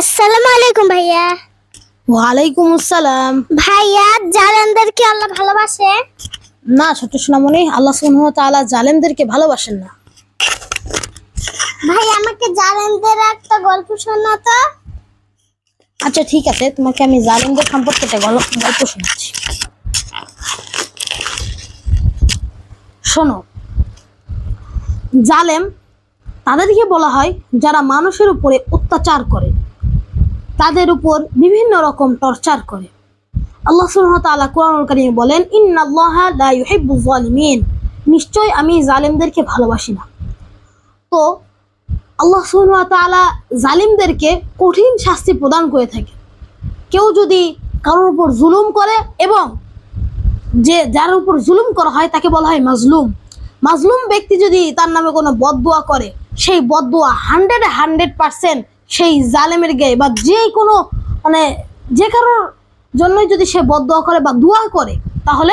আসসালামু আলাইকুম ভাইয়া। ওয়ালাইকুম আসসালাম। ভাইয়া জালেনদেরকে আল্লাহ ভালোবাসে? না ছোট সোনামণি আল্লাহ সুবহানাহু ওয়া তাআলা জালেমদেরকে ভালোবাসেন না। ভাই আমাকে জালেনদের একটা গল্প শোনাতো আচ্ছা ঠিক আছে তোমাকে আমি জালেমদের সম্পর্কে একটা গল্প গল্প শোনাচ্ছি। শোনো জালেম তাদেরকে বলা হয় যারা মানুষের উপরে অত্যাচার করে। তাদের উপর বিভিন্ন রকম টর্চার করে। আল্লাহ তাআলা কোরআনুল কারীমে বলেন, ইন্নাল্লাহা লা ইউহিব্বুজ জালিমিন নিশ্চয় আমি জালেমদেরকে ভালোবাসি না। তো আল্লাহ ওয়া জালিমদেরকে কঠিন শাস্তি প্রদান করে থাকে কেউ যদি কারোর উপর জুলুম করে এবং যে যার উপর জুলুম করা হয় তাকে বলা হয় মাজলুম। মাজলুম ব্যক্তি যদি তার নামে কোনো বদদোয়া করে, সেই বদদোয়া হান্ড্রেড হান্ড্রেড পার্সেন্ট সেই জালেমের গায়ে বা যে কোনো মানে যে কারোর জন্যই যদি সে বদদোয়া করে বা দোয়া করে, তাহলে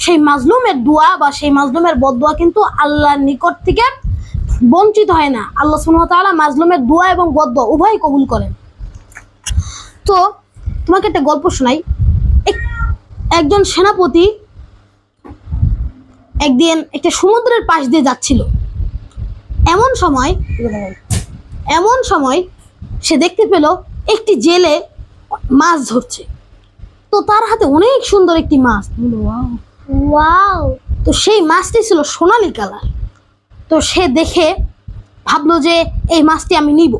সেই মাজলুমের দোয়া বা সেই মাজলুমের বদদোয়া কিন্তু আল্লাহর নিকট থেকে বঞ্চিত হয় না। আল্লাহ ওয়া মাজলুমের দোয়া এবং বদদোয়া উভয় কবুল করেন। তো তোমাকে একটা গল্প শোনাই। এক- একজন সেনাপতি একদিন একটা সমুদ্রের পাশ দিয়ে যাচ্ছিল। এমন সময় এমন সময় সে দেখতে পেল একটি জেলে মাছ ধরছে। তো তার হাতে অনেক সুন্দর একটি মাছ। ওয়াও। তো সেই মাছটি ছিল সোনালী কালার। তো সে দেখে ভাবলো যে এই মাছটি আমি নিব।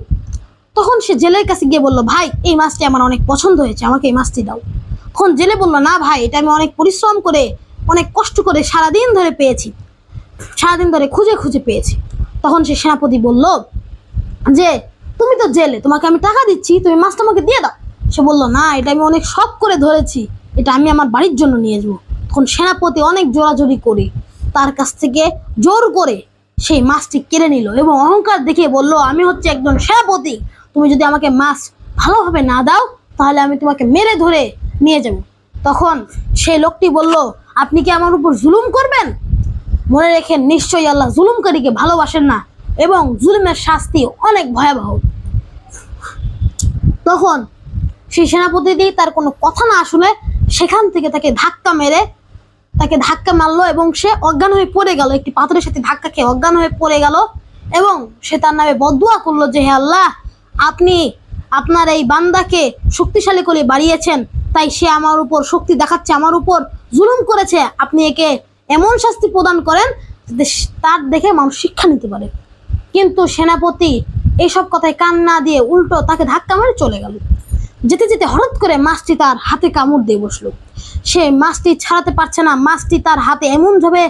তখন সে জেলের কাছে গিয়ে বলল ভাই এই মাছটি আমার অনেক পছন্দ হয়েছে আমাকে এই মাছটি দাও। তখন জেলে বলল না ভাই এটা আমি অনেক পরিশ্রম করে অনেক কষ্ট করে সারাদিন ধরে পেয়েছি। সারাদিন ধরে খুঁজে খুঁজে পেয়েছি। তখন সে সেনাপতি বলল যে তুমি তো জেলে, তোমাকে আমি টাকা দিচ্ছি, তুমি মাছটা আমাকে দিয়ে দাও। সে বলল, না, এটা আমি অনেক শখ করে ধরেছি, এটা আমি আমার বাড়ির জন্য নিয়ে যাব তখন সেনাপতি অনেক জোরাজোরি করে, তার কাছ থেকে জোর করে সেই মাছটি কেড়ে নিল এবং অহংকার দেখে বলল, আমি হচ্ছে একজন সেনাপতি, তুমি যদি আমাকে মাছ ভালোভাবে না দাও, তাহলে আমি তোমাকে মেরে ধরে নিয়ে যাব। তখন সেই লোকটি বলল, আপনি কি আমার উপর জুলুম করবেন? মনে রেখেন নিশ্চয়ই আল্লাহ জুলুমকারীকে ভালোবাসেন না এবং জুলুমের শাস্তি অনেক ভয়াবহ। তখন সেই সেনাপতিটি তার কোনো কথা না শুনে সেখান থেকে তাকে ধাক্কা মেরে, তাকে ধাক্কা মারলো এবং সে অজ্ঞান হয়ে পড়ে গেল। একটি পাথরের সাথে ধাক্কা খেয়ে অজ্ঞান হয়ে পড়ে গেল এবং সে তার নামে বদুয়া করল যে, হে আল্লাহ, আপনি আপনার এই বান্দাকে শক্তিশালী করে বাড়িয়েছেন। তাই সে আমার উপর শক্তি দেখাচ্ছে, আমার উপর জুলুম করেছে। আপনি একে এমন শাস্তি প্রদান করেন তার দেখে মানুষ শিক্ষা নিতে পারে। কিন্তু সেনাপতি এইসব কথায় কান না দিয়ে উল্টো তাকে ধাক্কা মেরে চলে গেল। যেতে যেতে হঠাৎ করে মাছটি তার হাতে কামড় দিয়ে বসল। সে মাছটি ছাড়াতে পারছে না, মাছটি তার হাতে এমনভাবে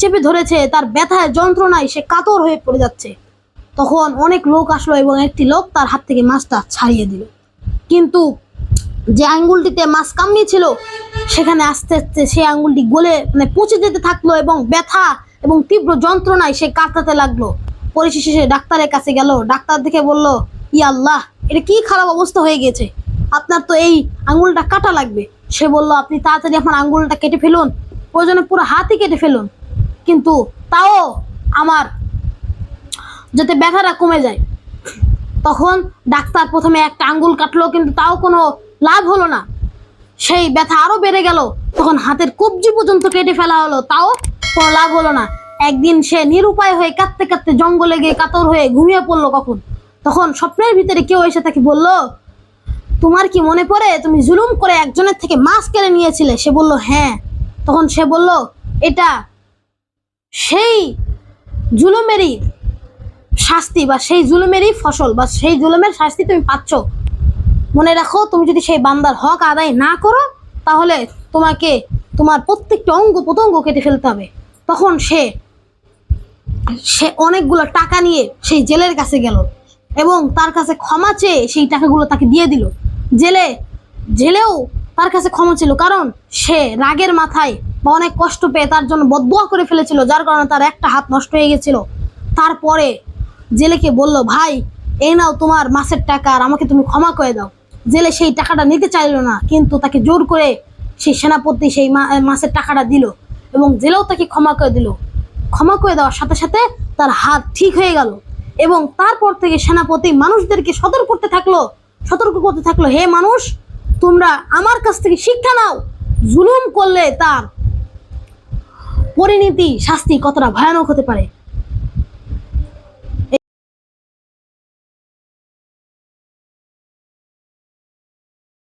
চেপে ধরেছে, তার ব্যথায় যন্ত্রণায় সে কাতর হয়ে পড়ে যাচ্ছে। তখন অনেক লোক আসলো এবং একটি লোক তার হাত থেকে মাছটা ছাড়িয়ে দিল। কিন্তু যে আঙ্গুলটিতে মাছ কামড়িয়েছিল, সেখানে আস্তে আস্তে সেই আঙ্গুলটি গলে মানে পচে যেতে থাকল এবং ব্যথা এবং তীব্র যন্ত্রণায় সে কাটাতে লাগল। পরিশেষে ডাক্তারের কাছে গেল। ডাক্তার দেখে বলল, ই আল্লাহ, এটা কি খারাপ অবস্থা হয়ে গেছে? আপনার তো এই আঙ্গুলটা কাটা লাগবে। সে বলল, আপনি তাড়াতাড়ি আপনার আঙ্গুলটা কেটে ফেলুন, প্রয়োজনে পুরো হাতই কেটে ফেলুন। কিন্তু তাও আমার যাতে ব্যথাটা কমে যায়। তখন ডাক্তার প্রথমে একটা আঙ্গুল কাটলো, কিন্তু তাও কোনো লাভ হলো না। সেই ব্যথা আরও বেড়ে গেল। তখন হাতের কবজি পর্যন্ত কেটে ফেলা হলো, তাও কোনো লাভ হলো না। একদিন সে নিরুপায় হয়ে কাঁদতে কাঁদতে জঙ্গলে গিয়ে কাতর হয়ে ঘুমিয়ে পড়ল কখন? তখন স্বপ্নের ভিতরে কেউ এসে তাকে বলল, তোমার কি মনে পড়ে তুমি জুলুম করে একজনের থেকে মাছ কেড়ে নিয়েছিলে? সে বলল হ্যাঁ। তখন সে বলল, এটা সেই জুলুমেরই শাস্তি বা সেই জুলুমেরই ফসল বা সেই জুলুমের শাস্তি তুমি পাচ্ছ। মনে রাখো, তুমি যদি সেই বান্দার হক আদায় না করো, তাহলে তোমাকে তোমার প্রত্যেকটা অঙ্গ প্রত্যঙ্গ কেটে ফেলতে হবে। তখন সে সে অনেকগুলো টাকা নিয়ে সেই জেলের কাছে গেল এবং তার কাছে ক্ষমা চেয়ে সেই টাকাগুলো তাকে দিয়ে দিল। জেলে, জেলেও তার কাছে ক্ষমা ছিল কারণ সে রাগের মাথায় বা অনেক কষ্ট পেয়ে তার জন্য বদুয়া করে ফেলেছিল, যার কারণে তার একটা হাত নষ্ট হয়ে গেছিল। তারপরে জেলেকে বলল, ভাই, এই নাও তোমার মাসের টাকা আর আমাকে তুমি ক্ষমা করে দাও। জেলে সেই টাকাটা নিতে চাইলো না, কিন্তু তাকে জোর করে সেই সেনাপতি সেই মাসের টাকাটা দিল এবং জেলেও তাকে ক্ষমা করে দিল। ক্ষমা করে দেওয়ার সাথে সাথে তার হাত ঠিক হয়ে গেল এবং তারপর থেকে সেনাপতি মানুষদেরকে সতর্ক করতে থাকল, সতর্ক করতে থাকল, হে মানুষ, তোমরা আমার কাছ থেকে শিক্ষা নাও, জুলুম করলে তার পরিণতি, শাস্তি কতটা ভয়ানক হতে পারে।